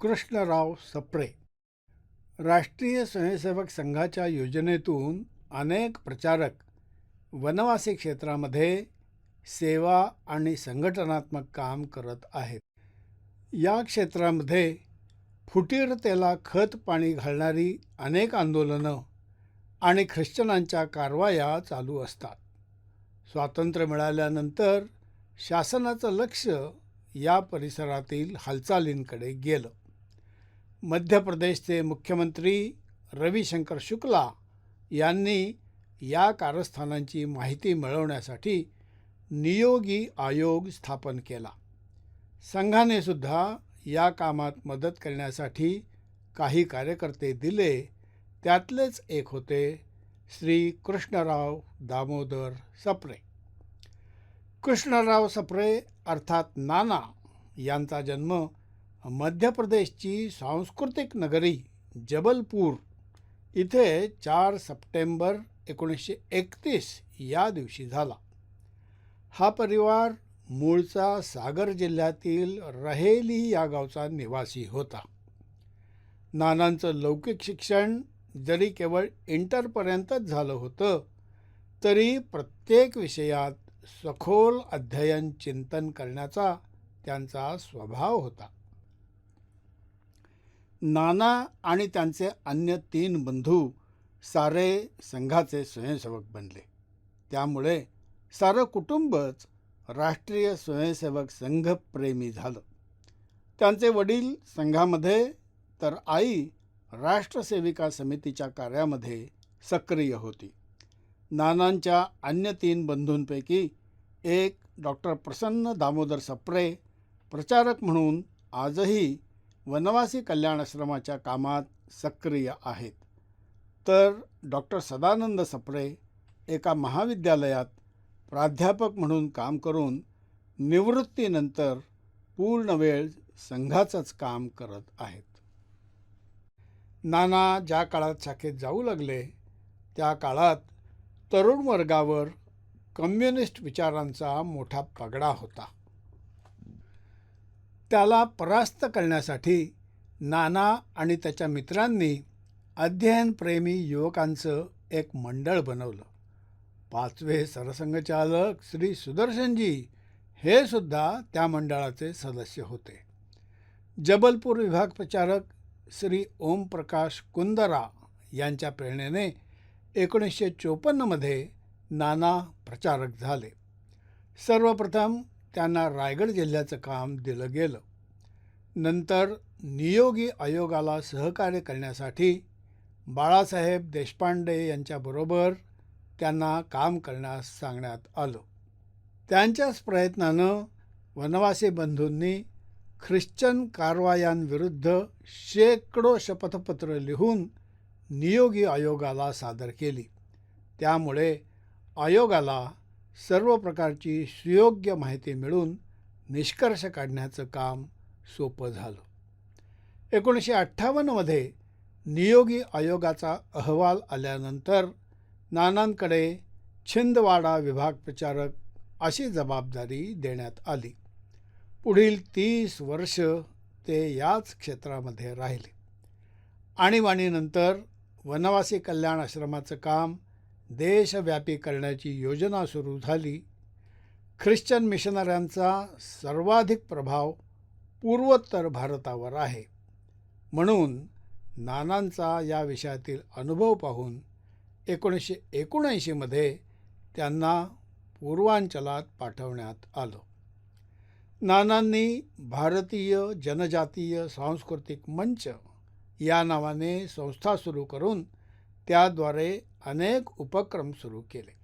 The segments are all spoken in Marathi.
कृष्णराव सप्रे. राष्ट्रीय स्वयंसेवक संघाच्या योजनेतून अनेक प्रचारक वनवासी क्षेत्रामध्ये सेवा आणि संघटनात्मक काम करत आहेत. या क्षेत्रामध्ये फुटीरतेला खत पाणी घालणारी अनेक आंदोलनं आणि ख्रिश्चनांच्या कारवाया चालू असतात. स्वातंत्र्य मिळाल्यानंतर शासनाचं लक्ष या परिसरातील हालचालींकडे गेलं. मध्य प्रदेशचे मुख्यमंत्री रविशंकर शुक्ला यांनी या कारस्थानांची माहिती मिळवण्यासाठी नियोगी आयोग स्थापन केला. संघाने सुद्धा या कामात मदत करण्यासाठी काही कार्यकर्ते दिले. त्यातलेच एक होते श्री कृष्णराव दामोदर सप्रे. कृष्णराव सप्रे अर्थात नाना यांचा जन्म मध्य प्रदेशची सांस्कृतिक नगरी जबलपूर इथे चार सप्टेंबर एकोणीसशे एकतीस या दिवशी झाला. हा परिवार मूळचा सागर जिल्ह्यातील रहेली या गावचा निवासी होता. नानांचं लौकिक शिक्षण जरी केवळ इंटरपर्यंतच झालं होतं तरी प्रत्येक विषयात सखोल अध्ययन चिंतन करण्याचा त्यांचा स्वभाव होता. नाना आणि त्यांचे अन्य तीन बंधू सारे संघाचे स्वयंसेवक बनले. त्यामुळे सारं कुटुंबच राष्ट्रीय स्वयंसेवक संघ प्रेमी झालं. त्यांचे वडील संघामध्ये तर आई राष्ट्रसेविका समितीच्या कार्यामध्ये सक्रिय होती. नानांच्या अन्य तीन बंधूंपैकी एक डॉक्टर प्रसन्न दामोदर सप्रे प्रचारक म्हणून आजही वनवासी कल्याण आश्रमाच्या कामात सक्रिय आहेत. तर डॉक्टर सदानंद सप्रे एका महाविद्यालयात प्राध्यापक म्हणून काम करून निवृत्तीनंतर पूर्ण वेळ संघाचंच काम करत आहेत. नाना ज्या काळात शाखेत जाऊ लागले त्या काळात तरुण वर्गावर कम्युनिस्ट विचारांचा मोठा पगडा होता. त्याला परास्त करण्यासाठी नाना आणि त्याच्या मित्रांनी अध्ययनप्रेमी युवकांचं एक मंडळ बनवलं. पाचवे सरसंघचालक श्री सुदर्शनजी हे सुद्धा त्या मंडळाचे सदस्य होते. जबलपूर विभाग प्रचारक श्री ओमप्रकाश कुंदरा यांच्या प्रेरणेने एकोणीसशे चोपन्नमध्ये नाना प्रचारक झाले. सर्वप्रथम त्यांना रायगड जिल्ह्याचं काम दिलं गेलं. नंतर नियोगी आयोगाला सहकार्य करण्यासाठी बाळासाहेब देशपांडे यांच्याबरोबर त्यांना काम करण्यास सांगण्यात आलं. त्यांच्याच प्रयत्नानं वनवासी बंधूंनी ख्रिश्चन कारवायांविरुद्ध शेकडो शपथपत्र लिहून नियोगी आयोगाला सादर केली. त्यामुळे आयोगाला सर्व प्रकारची सुयोग्य माहिती मिळून निष्कर्ष काढण्याचं काम सोपं झालं. एकोणीसशे अठ्ठावन्नमध्ये नियोगी आयोगाचा अहवाल आल्यानंतर नानांकडे छिंदवाडा विभाग प्रचारक अशी जबाबदारी देण्यात आली. पुढील तीस वर्ष ते याच क्षेत्रामध्ये राहिले. आणीबाणीनंतर वनवासी कल्याण आश्रमाचं काम देशव्यापी करण्याची योजना सुरू झाली. ख्रिश्चन मिशनऱ्यांचा सर्वाधिक प्रभाव पूर्वोत्तर भारतावर आहे. म्हणून नानांचा या विषयातील अनुभव पाहून एकोणीसशे एकोणऐंशीमध्ये त्यांना पूर्वांचलात पाठवण्यात आलं. नानांनी भारतीय जनजातीय सांस्कृतिक मंच या नावाने संस्था सुरू करून त्याद्वारे अनेक उपक्रम सुरू केले.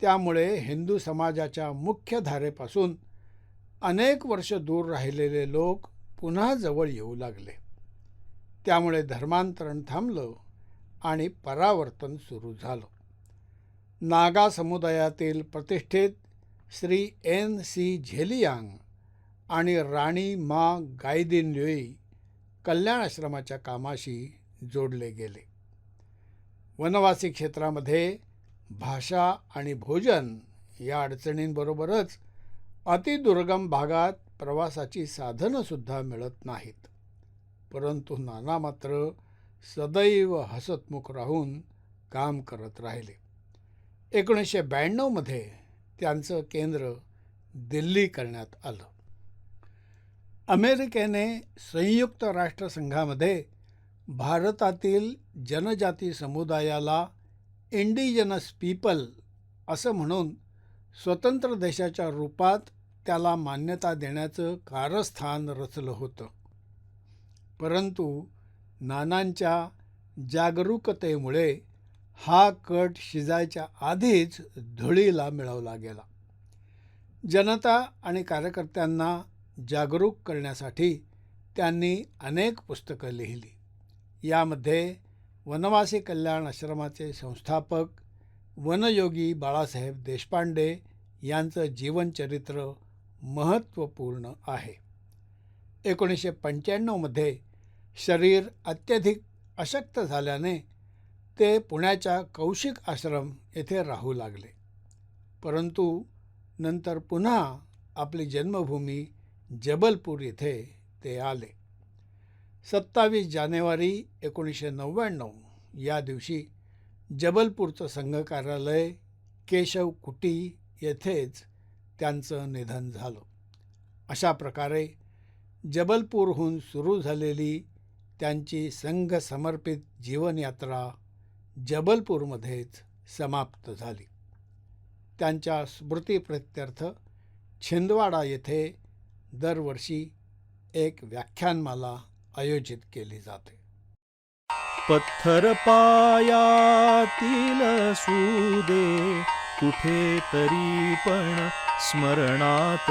त्यामुळे हिंदू समाजाच्या मुख्य धारेपासून अनेक वर्ष दूर राहिलेले लोक पुन्हा जवळ येऊ लागले. त्यामुळे धर्मांतरण थांबलं आणि परावर्तन सुरू झालं. नागा समुदायातील प्रतिष्ठित श्री एन सी झेलियांग आणि राणी मा गायदिन कल्याण आश्रमाच्या कामाशी जोडले गेले. वनवासी क्षेत्रामध्ये भाषा आणि भोजन या अडचणींबरोबरच अतिदुर्गम भागात प्रवासाची साधनंसुद्धा मिळत नाहीत. परंतु नाना मात्र सदैव हसतमुख राहून काम करत राहिले. एकोणीसशे ब्याण्णवमध्ये त्यांचं केंद्र दिल्ली करण्यात आलं. अमेरिकेने संयुक्त राष्ट्रसंघामध्ये भारतातील जनजाती समुदायाला इंडिजनस पीपल असं म्हणून स्वतंत्र देशाच्या रूपात त्याला मान्यता देण्याचं कारस्थान रचलं होतं. परंतु नानांच्या जागरूकतेमुळे हा कट शिजायच्या आधीच धुळीला मिळवला गेला. जनता आणि कार्यकर्त्यांना जागरूक करण्यासाठी त्यांनी अनेक पुस्तकं लिहिली. यामध्ये वनवासी कल्याण आश्रमाचे संस्थापक वनयोगी बाळासाहेब देशपांडे यांचं जीवनचरित्र महत्त्वपूर्ण आहे. एकोणीसशे पंच्याण्णवमध्ये शरीर अत्यधिक अशक्त झाल्याने ते पुण्याच्या कौशिक आश्रम येथे राहू लागले. परंतु नंतर पुन्हा आपली जन्मभूमी जबलपूर येथे ते आले. सत्तावीस जानेवारी एकोणीसशे नव्याण्णव. या दिवशी जबलपूरचं संघ कार्यालय केशव कुटी येथेच त्यांचं निधन झालं. अशा प्रकारे जबलपूरहून सुरू झालेली त्यांची संघ समर्पित जीवनयात्रा जबलपूरमध्येच समाप्त झाली. त्यांच्या स्मृतीप्रित्यर्थ छिंदवाडा येथे दरवर्षी एक व्याख्यानमाला आयोजित केली जाते. पत्थर पायातील सुदे कुठे तरी पण स्मरणात.